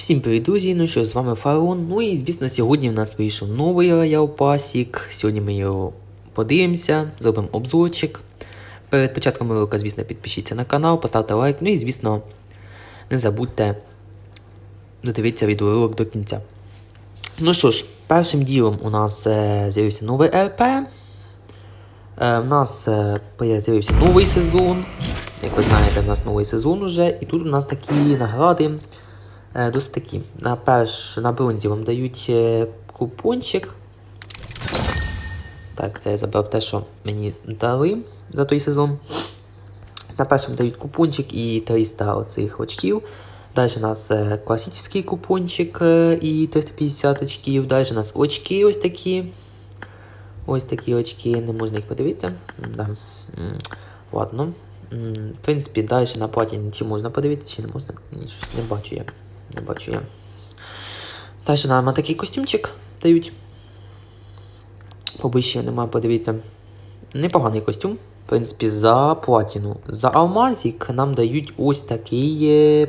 Всім привіт, друзі! Ну що, з вами Фараон. Ну і звісно, сьогодні в нас вийшов новий Роял Пасік. Сьогодні ми його подивимося, зробимо обзорчик. Перед початком ролика, звісно, підпишіться на канал, поставте лайк. Ну і звісно, не забудьте додивитися відеоролик до кінця. Ну що ж, першим ділом у нас е, з'явився новий РП. Е, в нас е, з'явився новий сезон. Як ви знаєте, в нас новий сезон уже. І тут у нас такі награди. Е, Досить такі. На перш, на бронзі вам дають е, купончик. Так, це я забрав те, що мені дали за той сезон. На першому дають купончик і 300 оцих очків. Далі у нас е, класичний купончик і 350 очків. Далі у нас очки ось такі. Ось такі очки, не можна їх подивитися. Да. Ладно. В принципі, далі на платі чи можна подивитися, чи не можна. Ні, щось не бачу я. Не бачу я. Далі нам такий костюмчик дають. Побище нема, подивіться. Непоганий костюм. В принципі, за платіну. За алмазик нам дають ось такий. е,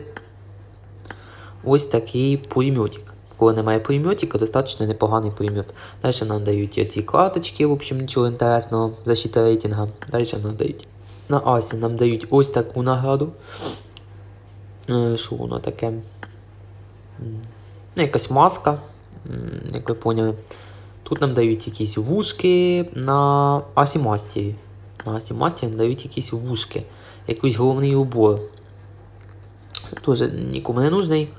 Ось такий пулеметик. Коли немає пулеметика, достатньо непоганий пулемет. Далі нам дають ці карточки, в общем, нічого інтересного, защита рейтинга. Далі нам дають. На Асі нам дають ось таку награду. Е, Що воно таке? Ну, якась маска, як ви поняли. Тут нам дають якісь вушки на Асімастері. На Асімастері нам дають якісь вушки, якийсь головний убор. Тоже нікому не нужний.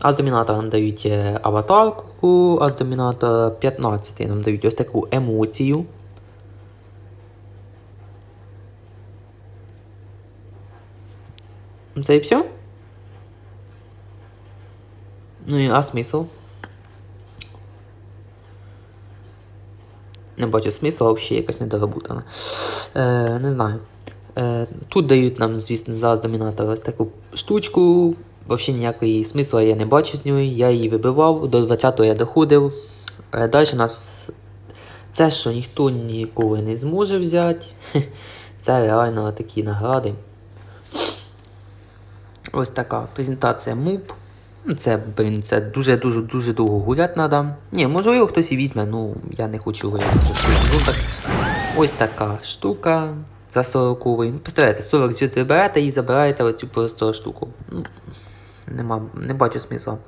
А з домінатора нам дають е, аватарку, а з домінатора 15 нам дають ось таку емоцію. Це і все? Ну і а смисл? Не бачу смисла, взагалі якась недоработана. Е, не знаю. Е, тут дають нам, звісно, за домінатора ось таку штучку. Взагалі ніякої смисла я не бачу з нею. Я її вибивав, до 20-го я доходив. Е, далі у нас це, що ніхто ніколи не зможе взяти. Це реально такі награди. Ось така презентація МУП. Це, блін, це дуже-дуже дуже довго гуляти треба. Ні, можливо, хтось і візьме, ну я не хочу гуляти. Ну, так, ось така штука за 40 Ну, Представляєте, 40 зв'язок ви берете і забираєте оцю просто штуку. Ну, нема, не бачу смисла.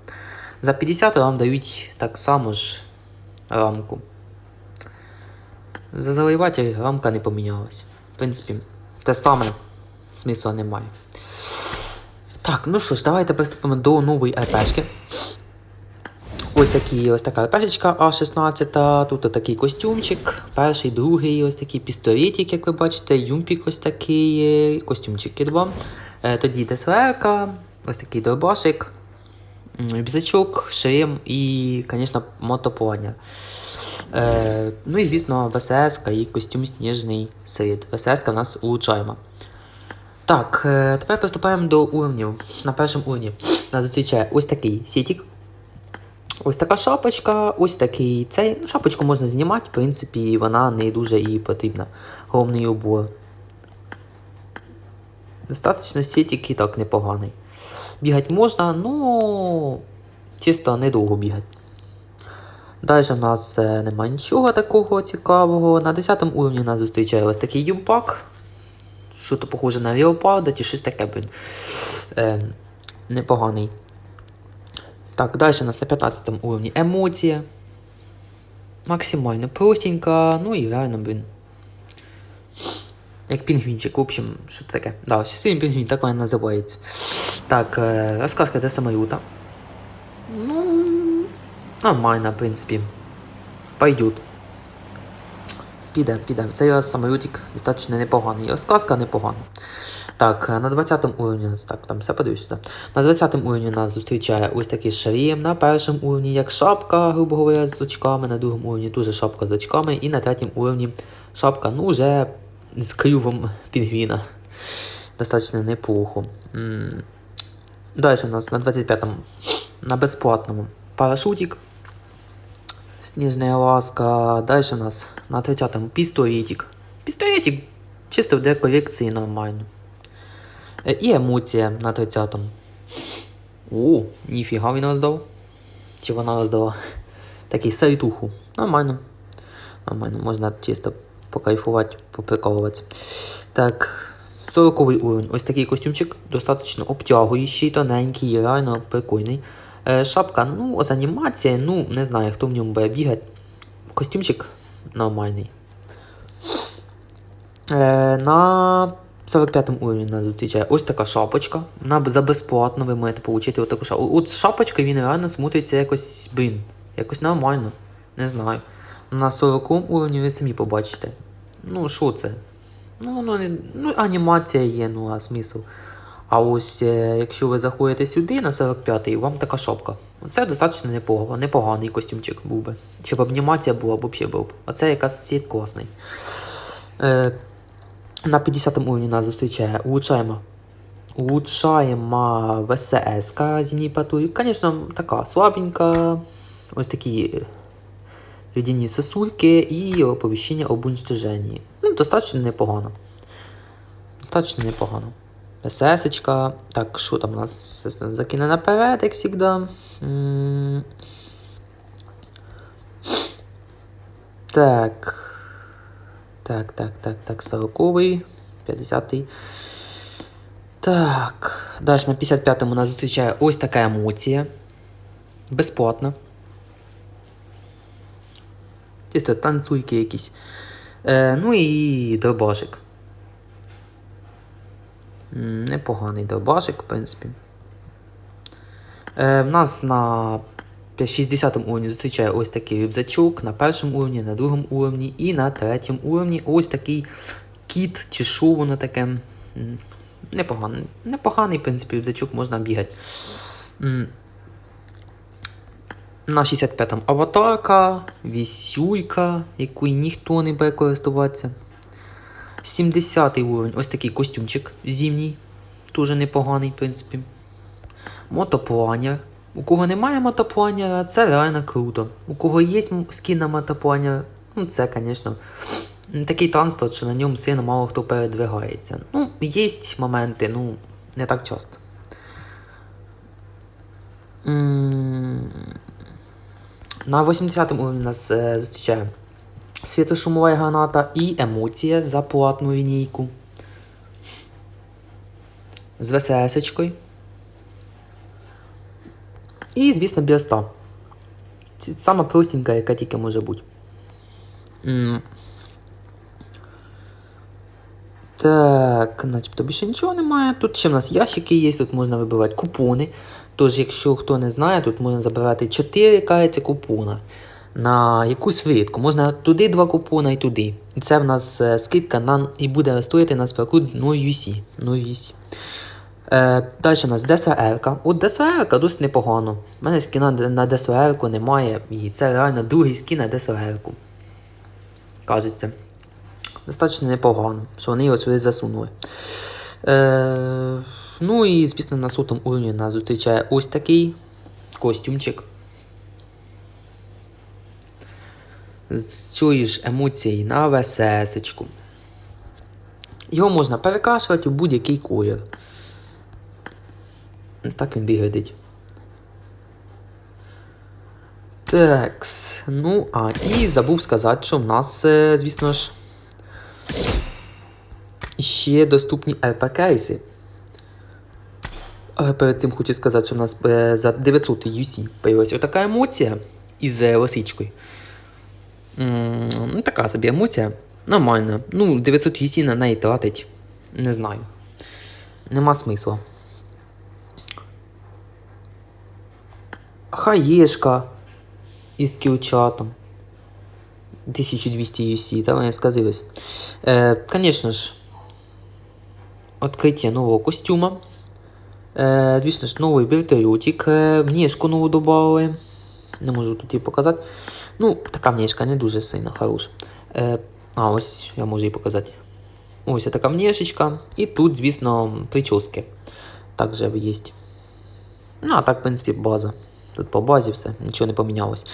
За 50 вам дають так само ж рамку. За заливатель рамка не помінялась. В принципі, те саме смисла немає. Так, ну що ж, давайте приступимо до нової РПшки. Ось такі, ось така РПшечка А16, тут такий костюмчик, перший, другий, ось такий пістолетик, як ви бачите, юмпік ось такий, костюмчики два. Е, Тоді ДСВР, ось такий дробашик, м, рюкзачок, шлем і, звісно, мотопланя. Е, ну і, звісно, ВСС і костюм сніжний серед. ВСС в нас улучшаємо. Так, е, тепер приступаємо до уровнів. На першому уровні нас зустрічає ось такий сітік. Ось така шапочка, ось такий цей. Ну, шапочку можна знімати, в принципі, вона не дуже і потрібна. Головний убор. Достаточно сітік і так непоганий. Бігати можна, ну чисто недовго бігати. Далі в нас е, немає нічого такого цікавого. На 10 уровні нас зустрічає ось такий юмпак. Що то похоже на Леопарда, чи щось таке, блін. Е, непоганий. Так, далі у нас на 15 уровні емоція. Максимально простенька, ну і реально, блін. Як пінгвінчик, в общем, що це таке? Да, щасливий пінгвін, так вона називається. Так, е, розказка для самолюта. Ну, нормально, в принципі. Пойдет. Піде, піде. Цей самолютик достатньо непоганий. Розказка непогана. Так, е, на 20 уровні нас так, там все подивись сюди. На 20 уровні нас зустрічає ось такий шарім. На першому уровні як шапка, грубо говоря, з очками, на другому уровні дуже шапка з очками, і на третьому уровні шапка, ну, вже з клювом пінгвіна. Достатньо неплохо. Далі у нас на 25-му, на безплатному парашутик. Сніжна ласка. Далі у нас на 30-му пістолетик. Пістолетик чисто для колекції нормально. Е, І емоція на 30-му. О, ніфіга він роздав. Чи вона роздала? Такий сайтуху. Нормально. Нормально, можна чисто покайфувати, поприкалуватися. Так, 40 уровень. Ось такий костюмчик, достатньо обтягуючий, тоненький, реально прикольний. Е, шапка, ну, ось анімація, ну, не знаю, хто в ньому буде бігати. Костюмчик нормальний. Е, на 45 уровні нас зустрічає ось така шапочка. На, за безплатно ви можете отримати отаку шапочку. От шапочка він реально смотриться якось, блін, якось нормально. Не знаю. На 40 уровні ви самі побачите. Ну, що це? Ну, не. Ну, анімація є, ну, а смисл. А ось е, якщо ви заходите сюди на 45-й, вам така шапка. Це достатньо непогано, непоганий костюмчик був би. Чи б анімація була, б взагалі був. Оце якась сіт класний. Е, на 50-му уровні нас зустрічає. Улучшаємо. Улучшаємо ВСС зимній патруль. Звісно, така слабенька. Ось такі е, ледяні сосульки і оповіщення об уничтоженні. Ну, достатньо непогано. Достатньо непогано. СС-очка. Так, що там у нас закине наперед, як завжди. Так. Так, так, так, так, 40-й, 50-й. Так. Далі на 55-му нас зустрічає ось така емоція. Безплатно. Чисто танцуйки якісь. Е, ну і дробашик. Непоганий дробашик, в принципі. Е, в нас на 60 уровні зустрічає ось такий рюкзачок, на першому уровні, на другому уровні і на третьому уровні ось такий кіт чи що воно таке. Непоганий, непоганий, в принципі, рюкзачок можна бігати. На 65-му аватарка, вісюлька, якою ніхто не буде користуватися. 70 уровень, ось такий костюмчик зимній. Дуже непоганий, в принципі. Мотопланер. У кого немає мотопланера, це реально круто. У кого є скін на мотопланер, ну це, звісно, такий транспорт, що на ньому сильно мало хто передвигається. Ну, є моменти, ну, не так часто. На 80 уровні нас е, зустрічає світошумова граната і емоція за платну лінійку. З ВСС-очкою. І, звісно, біоста. Це сама простенька, яка тільки може бути. Так, начебто більше нічого немає. Тут ще в нас ящики є, тут можна вибивати купони. Тож, якщо хто не знає, тут можна забирати 4 кажеться, купона на якусь вирідку. Можна туди 2 купона і туди. І це в нас е, скидка на, і буде стоїти на спекут 0 UC. 0 UC. Е, далі у нас ДСВР. От ДСВР досить непогано. У мене скіна на ДСВР немає, і це реально другий скін на ДСВР. Кажеться. Достатньо непогано, що вони його сюди засунули. Е, ну і, звісно, на сотому уровні нас зустрічає ось такий костюмчик. З цієї ж емоції на ВСС-очку. Його можна перекрашувати у будь-який колір. Так він виглядить. Такс. Ну, а, і забув сказати, що в нас, е, звісно ж, ще доступні РП-кейси. Перед цим хочу сказати, що в нас е, за 900 UC появилася отака емоція із е, лисичкою. Ну, така собі емоція. Нормальна. Ну, 900 UC на неї тратить. Не знаю. Нема смисла. Хаєшка із кілчатом. 1200 UC, там я сказилось. Е, ж, відкриття нового костюма. Е, звісно ж, новий вертольотик. Е, внешку нову додали. Не можу тут її показати. Ну, така внешка не дуже сильно хороша. Е, а, ось я можу її показати. Ось така внешечка. І тут, звісно, прически. Також є. Ну, а так, в принципі, база. Тут по базі все, нічого не помінялось.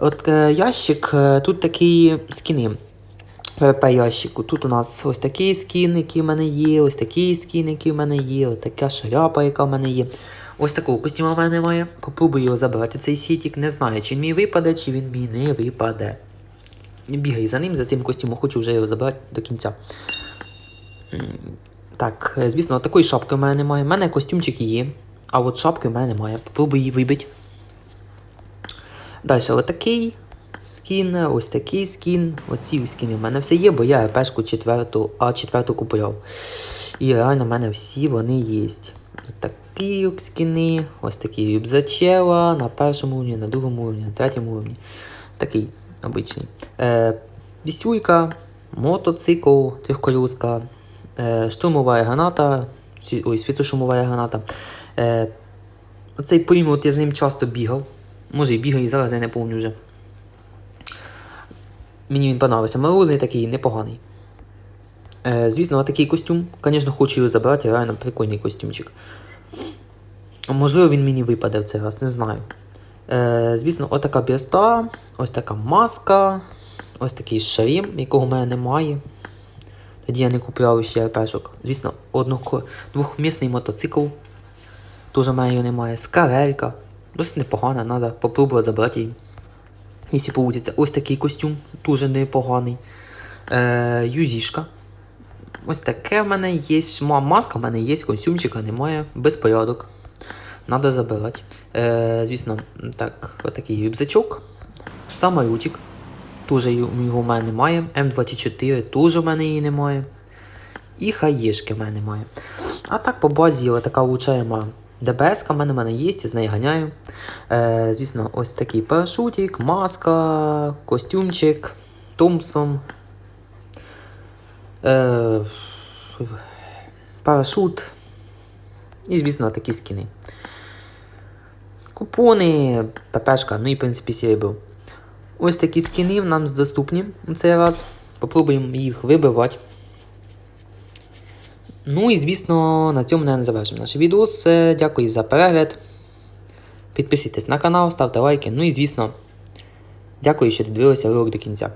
От е, ящик, е, тут такі скіни. ПВП ящику. Тут у нас ось такий скін, який в мене є, ось такий скін, який в мене є, ось така шляпа, яка в мене є. Ось такого костюма в мене немає. Попробую його забрати, цей сітік. Не знаю, чи він мені випаде, чи він мені не випаде. Бігаю за ним, за цим костюмом, хочу вже його забрати до кінця. Так, е, звісно, такої шапки в мене немає. У мене костюмчик є, а от шапки в мене немає. Попробую її вибити. Далі, отакий скін, ось такий скін. Оці скіни в мене все є, бо я епешку четверту, а четверту купував. І реально в мене всі вони є. Скіни, ось такі рюкзачела на першому рівні, на другому рівні, на третьому рівні. Такий обичний. Е, Вісюлька, мотоцикл, трьохколюска, е, штурмова граната, ой, світошумова граната. Е, Оцей пулемет я з ним часто бігав. Може і бігаю, і зараз я не пам'ятаю вже. Мені він подобався. Морозний такий, непоганий. Е, звісно, такий костюм. Звісно, хочу його забрати, реально прикольний костюмчик. Можливо, він мені випаде в цей раз, не знаю. Е, звісно, отака бірста, ось така маска, ось такий шарім, якого в мене немає. Тоді я не купував ще РПшок. Звісно, одноко- двохмісний мотоцикл. Теж в мене його немає. Скарелька. Досить непогана, треба попробувати забрати її. Якщо получиться. Ось такий костюм, дуже непоганий. Е, юзішка. Ось таке в мене є. Маска в мене є, костюмчика немає. Безпорядок. Надо забирати. Е, звісно, так, отакий рюкзачок. Самолютик. Теж його в мене немає. М24 теж в мене її немає. І хаєшки в мене немає. А так по базі така влучаєма ДБС в мене, в мене є, я з неї ганяю. Е, звісно, ось такий парашутик, маска, костюмчик, Томпсон. Е, парашут. І, звісно, такі скіни. Купони, ППшка, ну і в принципі серебро. Ось такі скіни нам доступні у цей раз. Попробуємо їх вибивати. Ну і звісно, на цьому не завершимо наш відос. Е, Дякую за перегляд. Підписуйтесь на канал, ставте лайки. Ну і звісно, дякую, що додивилися ролик до кінця.